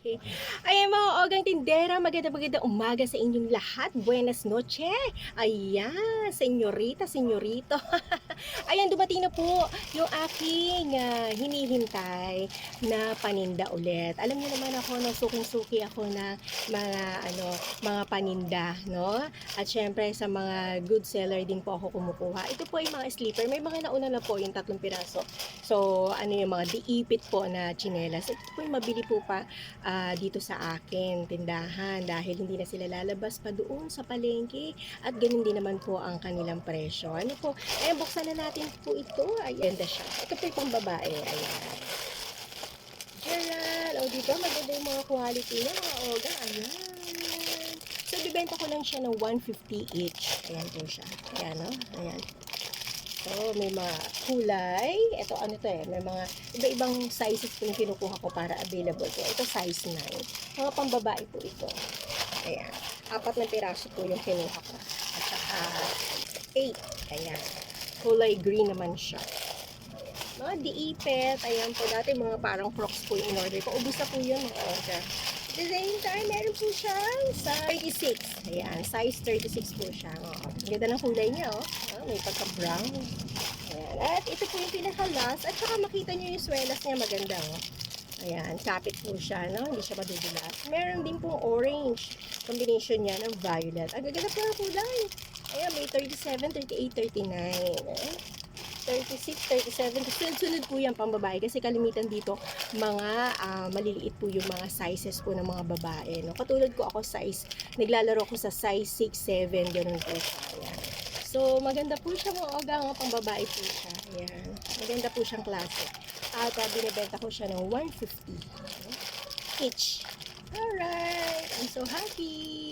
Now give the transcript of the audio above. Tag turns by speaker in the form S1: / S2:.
S1: Ayan mga ogang tindera, maganda maganda umaga sa inyong lahat. Buenas noche. Ayan, senyorita, senyorito. Ayan, dumating na po yung aking ah, hinihintay na paninda ulit. Alam niyo naman ako, no, suking-suki ako na mga ano, mga paninda, no? At syempre sa mga good seller din po ako kumukuha. Ito po ay mga sleeper. May mga nauna na po yung tatlong piraso. So, ano yung mga diipit po na chinelas. Ito po yung mabili po pa ah, dito sa akin tindahan dahil hindi na sila lalabas pa doon sa palengke at ganun din naman po ang kanilang presyo. Ano po? Eh, buksan na natin po ito. Ayan na siya. Ito po yung babae. Ayan. Gerald. O, dito maganda yung mga quality niya, mga oga. Ayan. So, bibenta ko lang siya ng 150 each. Ayan po siya. Ayan, no? Ayan. So, may mga kulay. Ito, ano to eh. May mga iba-ibang sizes po yung kinukuha ko para available po. Ito, size 9. Mga pambabae po ito. Ayan. Apat na piraso po yung kinuha ko. At saka, 8. Ayan. Kulay green naman siya. Mga diipet. Ayan po. Dati mga parang crocs po in-order ko. Ubus na po yun. Mga order. At the same time, meron po siyang size 36. Ayan, size 36 po siya. Oh, ganda ng kulay niya, oh. Ah, may pagka-brown. Ayan. At ito po yung pinaka-last. At saka makita niyo yung swelas niya maganda, oh. Ayan, kapit po siya, no? Hindi siya madudulas. Meron din pong orange. Combination niya ng violet. Ang gaganda po ng kulay. Ayan, may 37, 38, 39. Eh? 36, 37. Sunod-sunod po yan pang kasi kalimitan dito mga ah, maliliit po yung mga sizes po ng mga babae. No? Katulad ko ako size, naglalaro ko sa size 6, 7, ganun po siya. Ayan. So, maganda po siya mga oga, mga pang babae po siya. Ayan. Maganda po siyang klase. At uh, binibenta ko siya ng 150 no? each. Alright! I'm so happy!